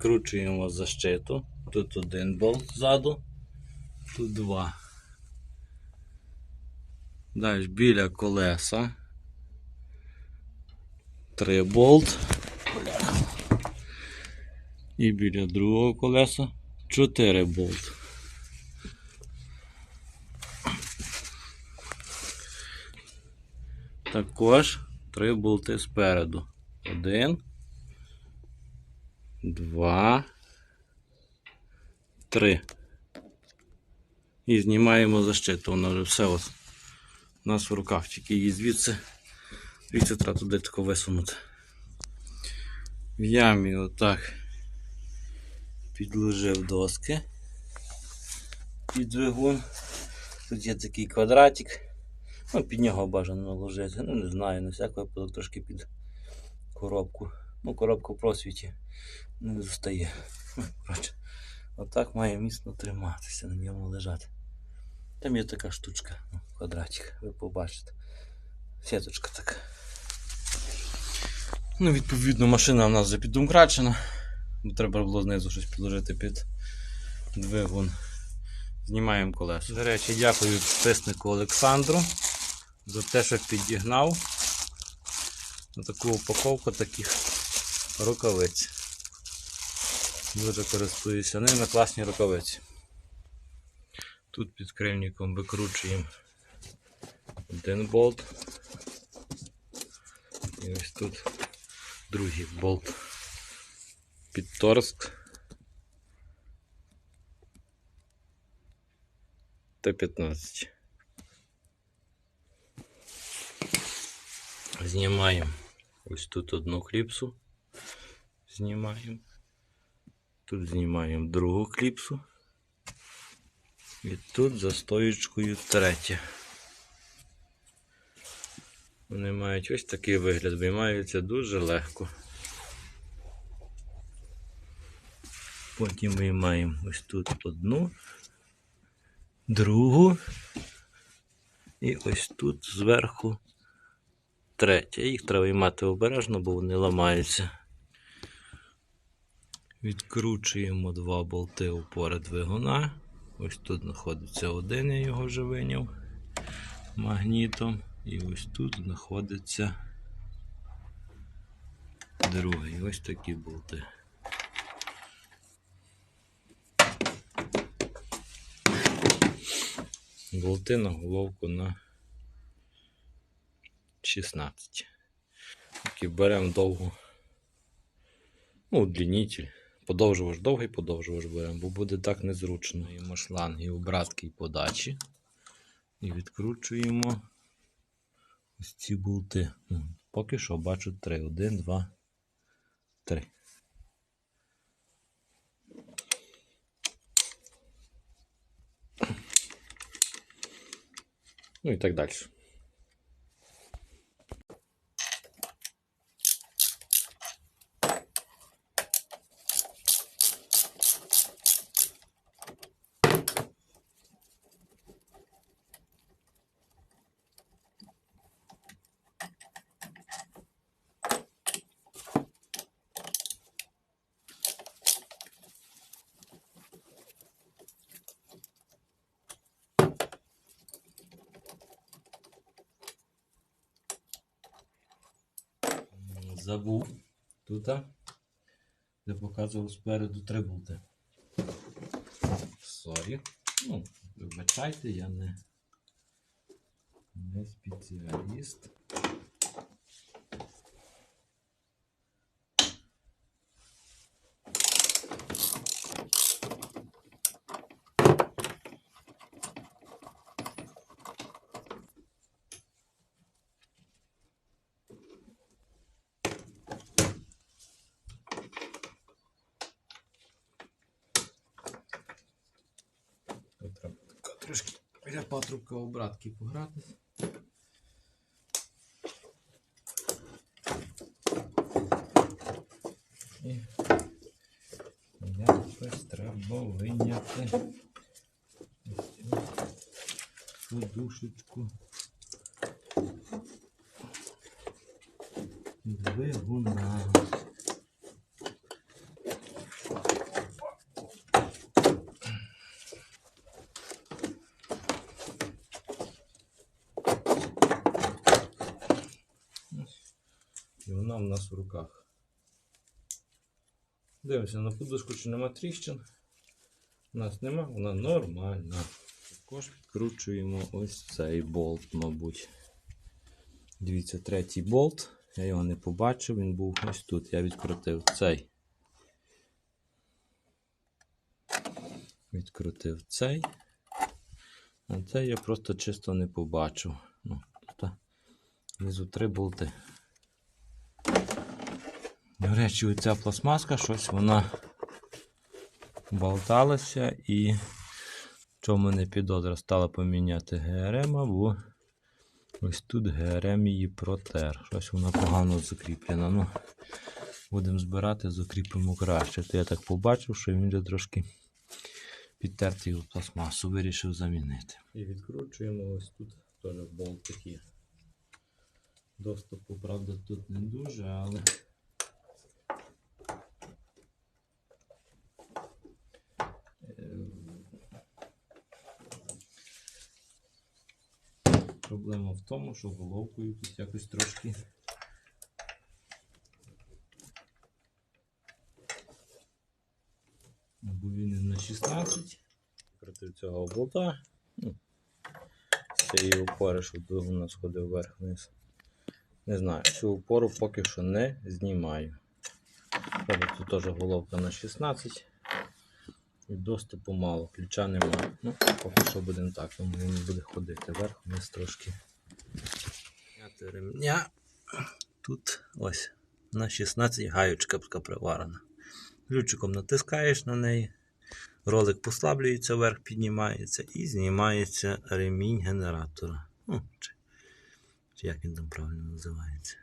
Кручуємо защиту. Тут один болт ззаду, тут два. Далі біля колеса. Три болт. І біля другого колеса 4 болт. Також три болти спереду. Один. Два. Три. І знімаємо защиту. Воно вже все от у нас в руках. Тільки її звідси. Звідси треба туди тако висунути. В ямі отак підложив доски під двигун. Тут є такий квадратик. Ну, під нього бажано наложити. Ну, не знаю, на всякий випадок трошки під коробку. Ну, коробка в просвіті не достає. Отак має міцно триматися, на ньому лежати. Там є така штучка, ну, квадратик, ви побачите. Сіточка така. Ну, відповідно, машина в нас вже піддумкрачена. Бо Треба було знизу щось підложити під двигун. Знімаємо колеса. До речі, дякую підписнику Олександру за те, що підігнав на таку упаковку таких рукавиць. Дуже користуюся ними, класні рукавиці. Тут під крильником викручуємо один болт. І ось тут другий болт під торск. Т-15. Знімаємо ось тут одну кліпсу. Знімаємо. Тут знімаємо другу кліпсу. І тут за стоїчкою третя. Вони мають ось такий вигляд, виймаються дуже легко. Потім виймаємо ось тут одну, другу. І ось тут зверху третя. Їх треба виймати обережно, бо вони ламаються. Відкручуємо два болти опори двигуна. Ось тут знаходиться один, я його вже виняв магнітом. І ось тут знаходиться другий. Ось такі болти. Болти на головку на 16. Такі беремо довго. Ну, удлінитель. Подовжувач довгий, подовжувач беремо, бо буде так незручно. Маємо шланги обратки і подачі. І відкручуємо ось ці болти. Ну, Поки що бачу три. Один, два, три. Ну і так далі. Забув тут, де показував спереду три болти. Сорі. Ну, вибачайте, я не, не спеціаліст. Трошки біля патрубка обратки погратися. І якось треба виняти подушечку двигуна. Нас в руках. Дивимося на подушку, чи нема тріщин. У нас нема, вона нормальна. Також відкручуємо ось цей болт, мабуть. Дивіться, третій болт. Я його не побачив, він був ось тут. Я відкрутив цей. Відкрутив цей. А цей я просто чисто не побачив. Ну, тут внизу три болти. До речі, оця пластмаска, щось вона болталася і чому не підозра стала поміняти ГРМ, бо ось тут ГРМ її протер. Щось вона погано закріплена. Ну, будемо збирати, закріпимо краще. То я так побачив, що він вже трошки підтертий у пластмасу, вирішив замінити. І відкручуємо ось тут теж болтики. Доступу, правда, тут не дуже, але. Проблема в тому, що головкою тут якось трошки. Бо він на 16. Проти цього болта. Ну, цієї опори, щоб двигун у нас ходив вверх-вниз. Не знаю, цю опору поки що не знімаю. Тут теж головка на 16. І доступу мало, ключа немає. Ну, поки що будемо так, тому він буде ходити вверх, вниз трошки. Ремня. Тут ось на 16 гаючка приварена. Ключиком натискаєш на неї, ролик послаблюється вверх, піднімається і знімається ремінь генератора. Ну, чи, чи як він там правильно називається.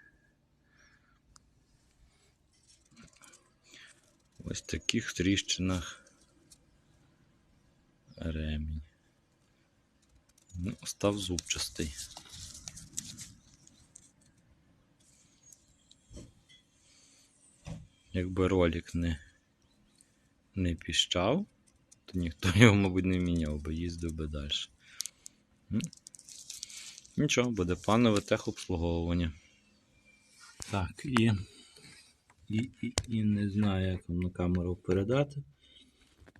Ось таких тріщинах ремінь. Ну, став зубчастий. Якби ролик не, не піщав, то ніхто його, мабуть, не міняв, бо їздив би далі. Нічого, буде планове техобслуговування. Так, і, і, і, і не знаю, як вам на камеру передати.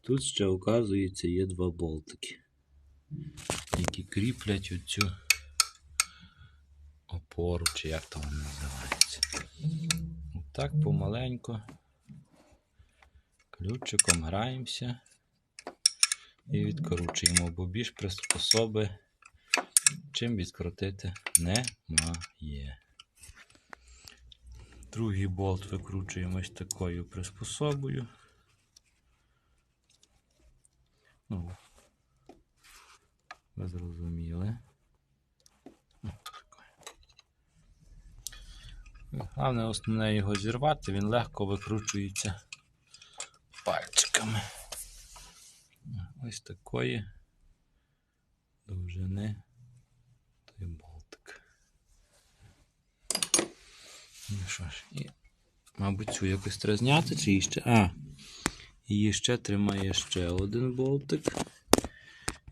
Тут ще, оказується, є два болтики, які кріплять оцю опору, чи як там вона називається. Так, помаленько. Ключиком граємося і відкручуємо, бо більш приспособи, чим відкрутити немає. Другий болт викручуємо ось такою приспособою. Ну, ви зрозуміли. Головне основне його зірвати, він легко викручується пальчиками. Ось такої довжини той болтик. Ну що ж, і, мабуть, цю якось треба зняти, чи її ще. А, її ще тримає ще один болтик,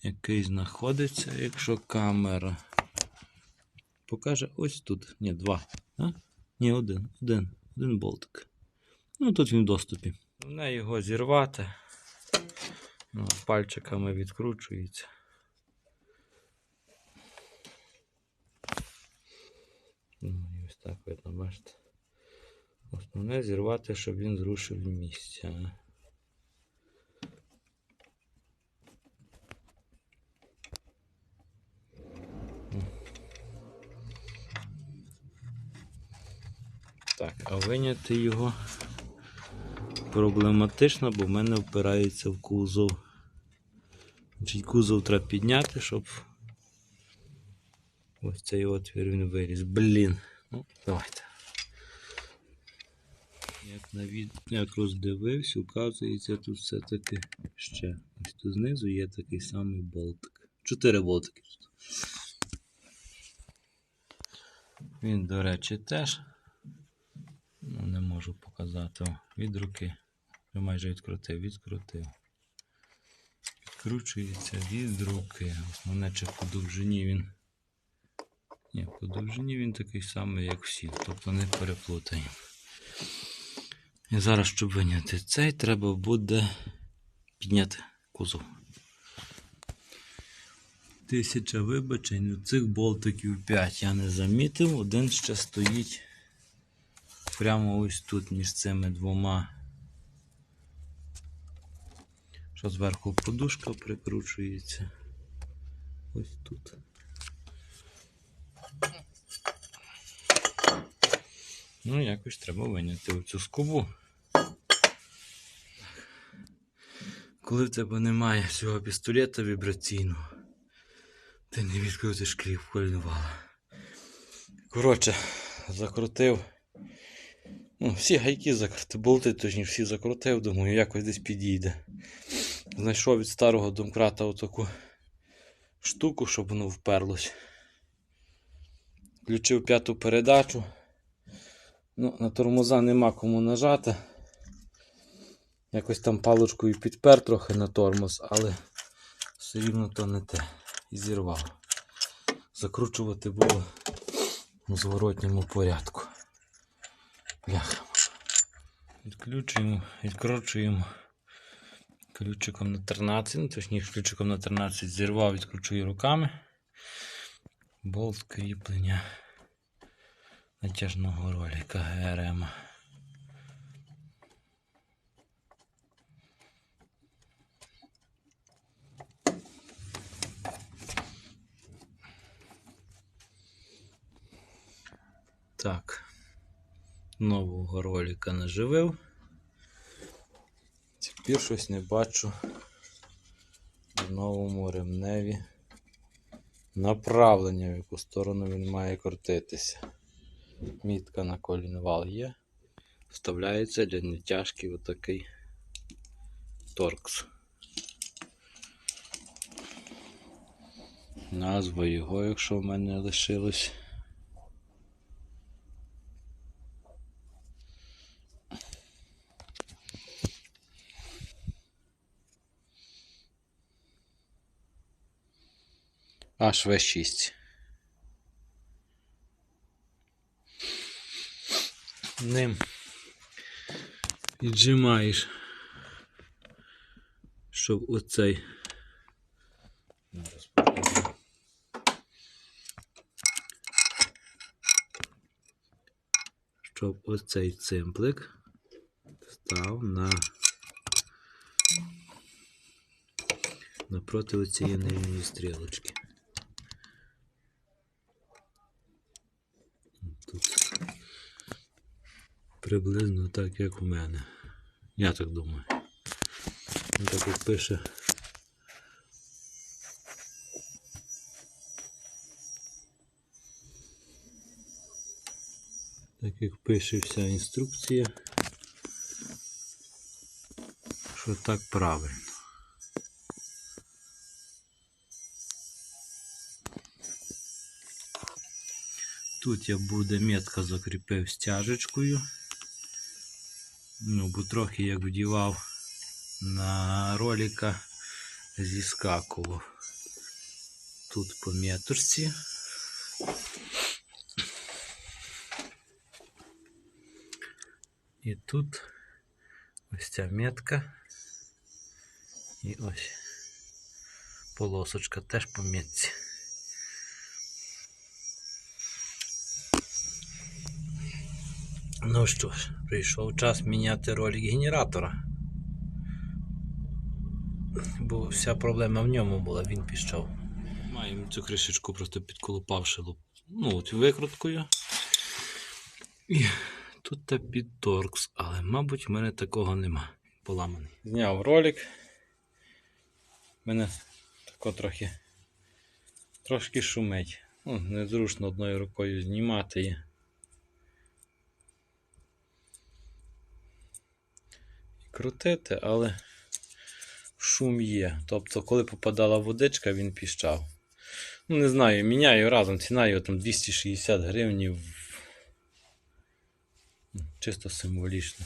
який знаходиться, якщо камера покаже ось тут. Ні, два. А? Ні, один, один, один болтик. Ну, тут він в доступі. Головне його зірвати. Ну, пальчиками відкручується. Ну, і ось так видно, бачите. Основне зірвати, щоб він зрушив місця. Так, а виняти його проблематично, бо в мене впирається в кузов. Значить, кузов треба підняти, щоб ось цей отвір він виріс. Блін. Ну, давайте. Як на як роздивився, оказується, тут все-таки ще. Ось тут знизу є такий самий болтик. Чотири болтики. Він, до речі, теж. Ну, не можу показати. Від руки. Майже відкрутив, відкрутив. Відкручується від руки. Основне, чи по довжині він. Ні, по довжині він такий самий, як всі. Тобто не переплутаємо. І зараз, щоб виняти цей, треба буде підняти кузов. Тисяча вибачень, у цих болтиків 5 я не замітив, один ще стоїть прямо ось тут між цими двома. Що зверху подушка прикручується. Ось тут. Ну, якось треба виняти оцю скобу. Коли в тебе немає цього пістолета вібраційного, ти не відкрутиш кліп колінвала. Коротше, закрутив. Ну, всі гайки закрутив, болти точніше всі закрутив, думаю, якось десь підійде. Знайшов від старого домкрата отаку штуку, щоб воно вперлось. Включив п'яту передачу. Ну, на тормоза нема кому нажати. Якось там паличкою підпер трохи на тормоз, але все рівно то не те. І зірвав. Закручувати було у зворотньому порядку. Бляха. Відключуємо, відкручуємо ключиком на 13, ну, точніше ключиком на 13 зірвав, відкручую руками. Болт кріплення натяжного ролика ГРМ. Так, нового ролика наживив. Тепер щось не бачу в новому ремневі направлення, в яку сторону він має крутитися. Мітка на колінвал є. Вставляється для нетяжки отакий торкс. Назва його, якщо в мене лишилось. HV6. Ним віджимаєш, щоб оцей. Щоб оцей цимплик став на напроти оцієї стрілочки. Тут приблизно так, як у мене. Я так думаю. Він так як пише. Так як пише вся інструкція, що так правильно. Тут я буде метка закріпив стяжечкою. Ну, бо трохи як вдівав на ролика, зіскакував. Тут по метрці. І тут ось ця метка. І ось полосочка теж по метці. Ну що ж, прийшов час міняти ролик генератора. Бо вся проблема в ньому була, він пішов. Маємо цю кришечку просто підколупавши луп. Ну, от викруткою. І тут та під торкс, але, мабуть, в мене такого нема. Поламаний. Зняв ролик. Мене тако трохи трошки шумить. Ну, незручно одною рукою знімати крутити, але шум є. Тобто, коли попадала водичка, він піщав. Ну, не знаю, міняю разом, ціна його там 260 гривень. Чисто символічно.